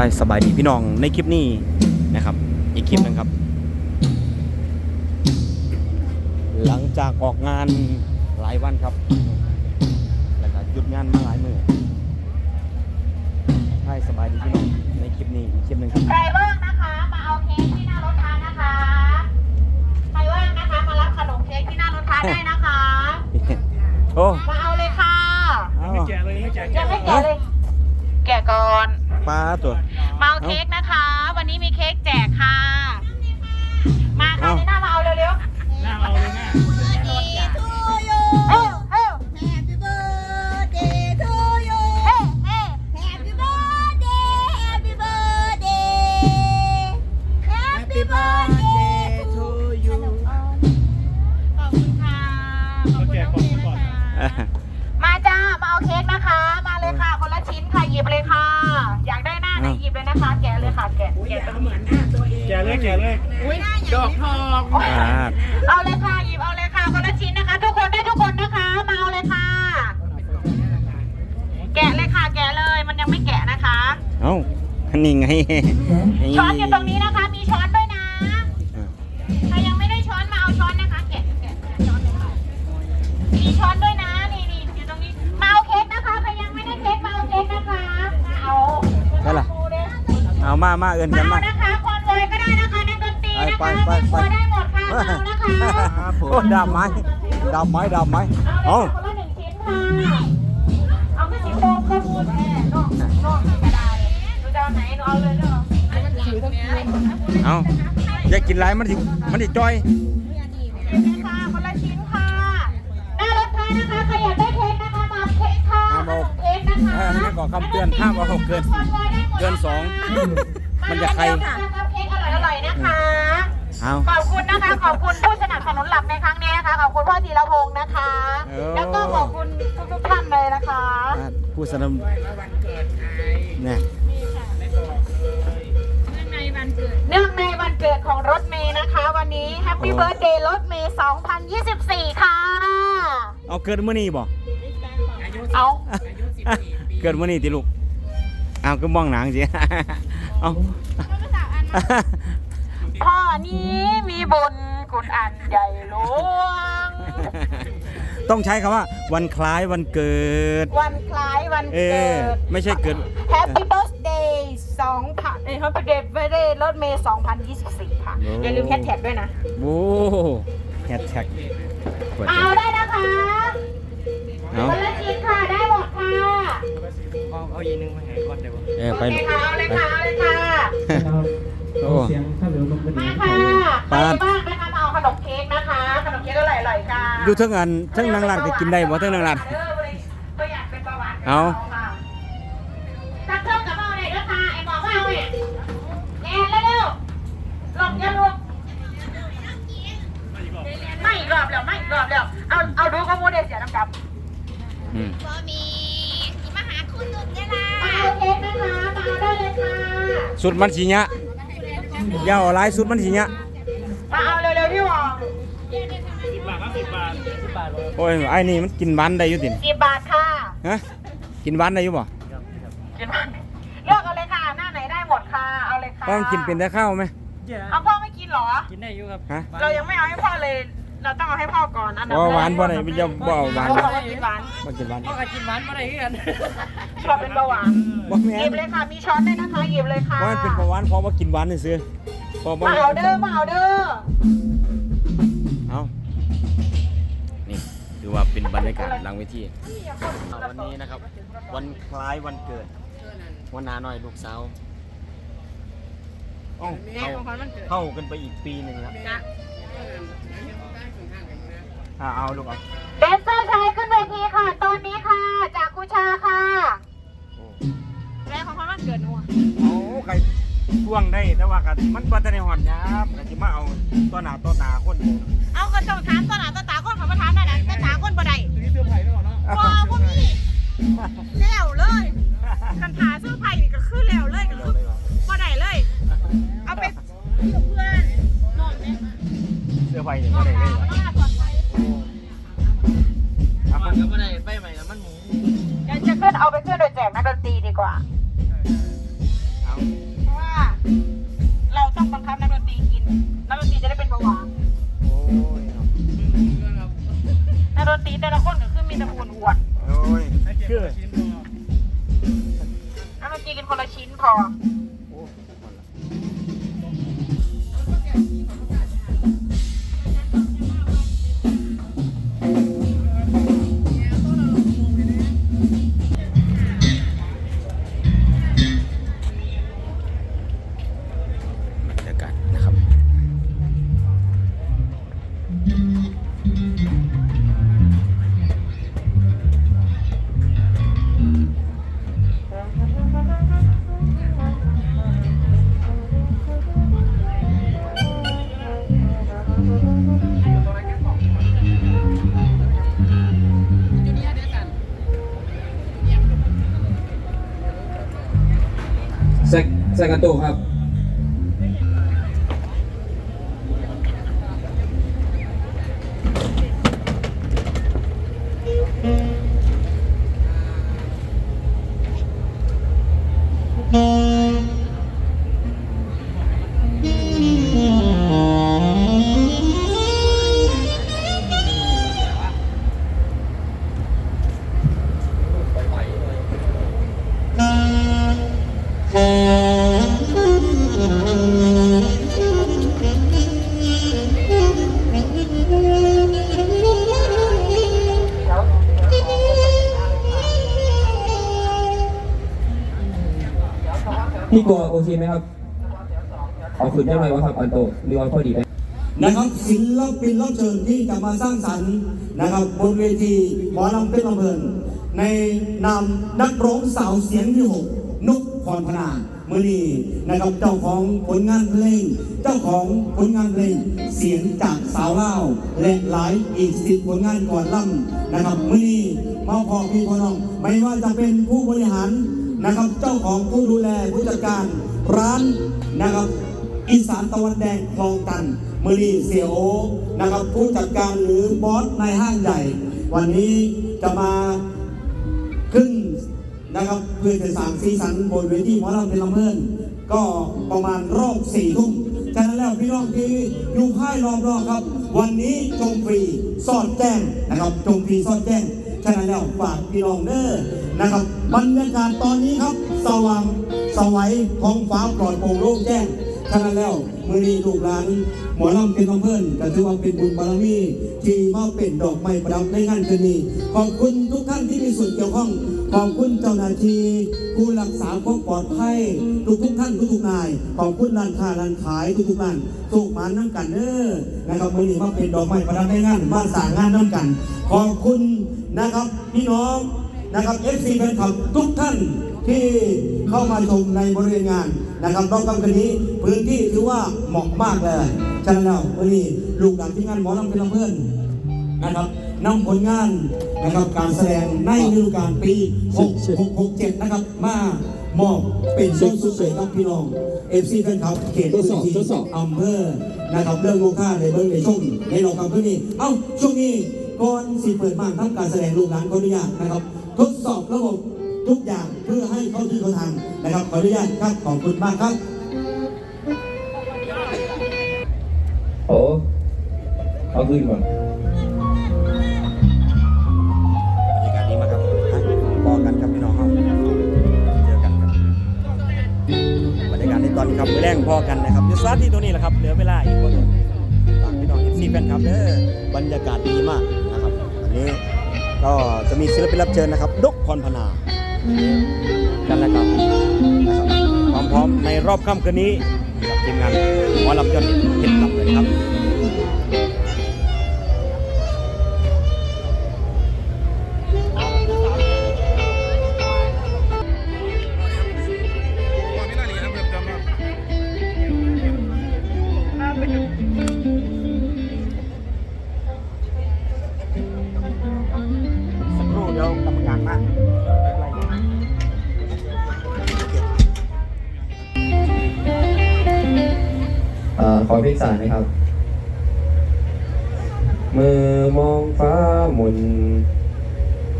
ทายสบายดีพี่น้องในคลิปนี้นะครับ อีกคลิปหนึงครับ หลังจากออกงานหลายวันครับ แล้วก็หยุดงานมาหลายมือทายสบายดีพี่น้องในคลิปนี้อีกคลิปหนึงครับใครว่างนะคะ มาเอาเค้กที่หน้ารถทานนะคะใครว่างนะคะมารับขนมเค้กที่หน้ารถทานได้นะคะโอ้มาเอาเลยค่ะเอาแกะเลยไม่แกะยังไม่แกะเลย แกะก่อน ปลาตัวมาเอาเค้กนะคะ วันนี้มีเค้กแจกค่ะ มาค่ะในหน้ามาเอาเร็วหน้าเอาเลยหน้าๆเอ้าเอ้า Happy birthday to you. เฮ้เฮ้ Happy birthday, happy birthday. Happy birthday to you. ขอบคุณค่ะขอบเราคุณแกะน้องกล่องเค้กก่อนนะคะมาจ้า มาเอาเค้กนะคะ หยิบเลยค่ะ อยากได้หน้าไหนหยิบเลยนะคะ แกะเลยค่ะ แกะแกะตรงนี้แกะเลยแกะเลยดอกทองปลาเอาเลยค่ะหยิบเอาเลยค่ะคนละชิ้นนะคะ ทุกคนได้ทุกคนนะคะมาเอาเลยค่ะ แกะเลยค่ะ แกะเลยมันยังไม่แกะนะคะ เอ้านี่ไงช้อนอยู่ตรงนี้นะคะ มีช้อน มามาเอินมากันเอามานะคะคอนวอยก็ได้นะคะนักดนตรีนะคะไปไปไปครัวได้หมดค่ะมาเอานะคะโอ้ดามไม้ดามไม้ดามไม้เอาเอาเลยคนละหนึ่งชิ้นค่ะเอาแค่ชิ้นโตก็พูดแม่นอกนอกกระดาษหนูจะเอาไหนหนูเอาเลยเนาะเอาอย่ากินไรมันสิมันสิจอยค่ะคนละชิ้นค่ะหน้ารถไฟนะคะใครอยากได้เค้กนะคะมาเอาเค้กค่ะห้ามเอาเค้กนะคะเออนี่ก่อคำเตือนห้ามเอาเกิน เกินสอง มันจะใครมาเดี๋ยวค่ะเค้กอร่อยๆนะคะ เอา ขอบคุณนะคะ ขอบคุณผู้สนับสนุนหลักในครั้งนี้นะคะ ขอบคุณพ่อธีรพงศ์นะคะ เออ แล้วก็ขอบคุณทุกๆท่านเลยนะคะผู้สนับเนี่ยเนื่องในวันเกิดของรถเมย์นะคะ วันนี้แฮปปี้เบิร์ a เดย์รถเมย์ 2024 ค่ะ เอาเกิดมื้อนี้บ่ เอา เกิดมื้อนี้ติลูก เอาก็มองหนังสิเอาพ่อนี้มีบุญกุศอันใหญ่หลวง ต้องใช้คำว่า วันคล้ายวันเกิด วันคล้ายวันเอเกิอดไม่ใช่เกิด Happy Birthday 2000เอ้ย Happy Birthday รถเมย์2024ค่ะโอ้อย่าลืมแฮชแท็กด้วยนะ โอ้แฮชแท็กกดมาเอาได้นะคะเอา เอาเอาอีกนึงมาให้ก่อนเดี๋ยวเออโอไปเคลูกค่ะเอาเลยค่ะเอาเลยค่ะโอ้เสียงถ้าเหลือลงก็ดีมาค่ะใครบ้างนะคะมาเอาขนมเค้กนะคะขนมเค้กอร่อยๆค่ะดูเทั้งอันเทั้งนางรัดก็กินได้บ่เทั้งนางรัดก็อยากเป็นเบาหวานเอาค่ะตักเครื่องกับเอาไหนด้วยค่ะไอ้หมอว่าเอาเนี่ยแอนเร็วๆหลบอย่าหลบไม่อีกรอบแล้วไม่อีกรอบแล้วเอาเอาดูข้อมูลเดเสียน้ำดำอืม บ่มีสิมาหาคุณนุ่นเนี่ยล่ะมาเอาเค้กนะคะมาเอาได้เลยค่ะสุดมันสิยะอย่าเอาหลายสุดมันสิยะมาเอาเร็วๆพี่หวองสิบบาทครับสิบบาทสิบบาทเลยโอ้ยไอ้นี่มันกินหวานได้อยู่ติสิบบาทค่ะฮะกินหวานได้อยู่บ่กินมาเลือกเอาเลยค่ะหน้าไหนได้หมดค่ะเอาเลยค่ะเพราะมันกินเป็นแต่ข้าวไหมเอาพ่อไม่กินเหรอ กินได้อยู่ครับ ฮะ เรายังไม่เอาให้พ่อเลย เราต้องเอาให้พ่อก่อนอันดับบ่แรกหวานบ่ได้มันจะบ่เอาหวานพ่อไม่กินหวานบ่กินหวานพ่อก็กินหวานมาได้กันชอบเป็นเบาหวานบ่แม่หยินบเลยค่ะ มีช้อนด้วยนะคะหยิบเลยค่ะเพราะมันเป็นเบาหวานเพราะว่ากินหวานซื่อๆเพราะบ่มาเอาเด้อมาเอาเด้อเอานี่ถือว่าเป็นบรรยากาศหลังเวทีวันนี้นะครับ วันคล้ายวันเกิด วันนาน้อยลูกสาวเอ้าเข้าเข้ากันไปอีกปีหนึ่งแล้ว อ่าเอาลูกเอาแดนเซอร์ชายขึ้นเวทีค่ะ ตอนนี้ค่ะ จากกุชาค่ะโอ้แรงของคนวันเกิดหนูอะเอาใครพ่วงได้แต่ว่าก็มันปัตในหอดยับก็จะมาเอาตัวหนาตัวตาคนอยู่เอากระจกถามตัวหนาตัวตา เอาไปขึ้นโดยแจกนักดนตรีดีกว่าเพราะว่า เราต้องบังคับนักดนตรีกิน นักดนตรีจะได้เป็นเบาหวานโอ้ยนาะนักดนตรีแต่ละคนก็คือมีตะปูนอวดโอ้ยชื่อนักดนตรีกินคนละชิ้นพอ ใส่กระตุกครับ ตัวโอเคไหมครับเอาขึ้นได้ไหมวะครับอันโตหรือว่าพอดีไหมนะครับศิลปินรับเชิญที่จะมาสร้างสรรค์นะครับ บนเวทีหมอลำเป็นลำเพลินในนามนักร้องสาวเสียงที่หกนุกพรพนาเมื่อนี้นะครับเจ้าของผลงานเพลง เจ้าของผลงานเพลงเสียงจากสาวเล่าและหลายอีกสิบผลงานก่อนล่ำนะครับเมื่อนี้มาพอพี่พอน้อง ไม่ว่าจะเป็นผู้บริหาร นะครับ เจ้าของผู้ดูแลผู้จัดการร้านนะครับ อีสานตะวันแดงคลองตันมือนีเสียโอนะครับ ผู้จัดการหรือบอสในห้างใหญ่ วันนี้จะมาขึ้นนะครับเพื่อจะสร้างสีสันบนเวทีหมอลำเป็นลำเพลินก็ประมาณรอบสี่ทุ่มฉะนั้นแล้วพี่น้องที่อยู่ค่ายรอบรอบครับ วันนี้จงฟรีสอดแจ้งนะครับจงฟรีสอดแจ้งฉะนั้นแล้วฝากพี่น้องเด้อ นะครับบรรยากาศตอนนี้ครับ สว่างสวัยท้องฟ้าปลอดโปร่งโล่งแจ้งฉะนั้นแล้วมือนี้ลูกหลานหมอลำเป็นลำเพื่อนก็ถือว่าเป็นบุญบารมีที่มาเป็นดอกไม้ประดับในงานคืนนี้ขอบคุณทุกท่านที่มีส่วนเกี่ยวข้องขอบคุณเจ้าหน้าที่ผู้รักษาความปลอดภัยทุกทุกท่านทุกทุกนายขอบคุณร้านค้าร้านขายทุกทุกๆร้านทุกมานน้ำกันเด้อนะครับมือนี้มาเป็นดอกไม้ประดับในงานมาสางงานน้ำกัน ขอบคุณนะครับพี่น้อง นะครับ FC แฟนคลับทุกท่านที่เข้ามาชมในบริเวณงานนะครับรอบค่ำคืนนี้พื้นที่ถือว่าเหมาะมากเลยฉะนั้นแล้ววันนี้ลูกหลานที่งานหมอลำเป็นลำเพื่อนนะครับนำผลงานนะครับการแสดงในฤดูกาลปี6 6 6 7 นะครับ มามอบเป็นส่วนสุดเสยกับพี่น้องเอฟซีแฟนคลับเขตพื้นที่อำเภอนะครับเรื่องลูกค้าในเบิ้งในช่วงในรอบค่ำคืนนี้เอ้าช่วงนี้ ก่อนสิเปิดม่านทำการแสดงลูกหลานขออนุญาตนะครับ ทดสอบระบบทุกอย่างเพื่อให้เข้าที่เข้าทางนะครับขออนุญาตครับขอบคุณมากครับ โอ้เอาขึ้นก่อนบรรยากาศดีมากครับอะพอกันครับพี่น้องครับเจอกันครับบรรยากาศในตอนค่ำมื้อแรงพอกันนะครับอยู่สถานที่ตรงนี้แหละครับเหลือเวลาอีกคนฝากพี่น้อง FC แฟนคลับเด้อบรรยากาศดีมาก นะครับวันนี้ ก็จะมีศิลปินรับเชิญนะครับดกพรพนากันแล้วครับนะครับความพร้อมในรอบค่ำคืนนี้กับทีมงานหมอลำยอดเห็นลำเลยนะครับ เอ่อขอเพลงสารนะครับ มือมองฟ้าหมุน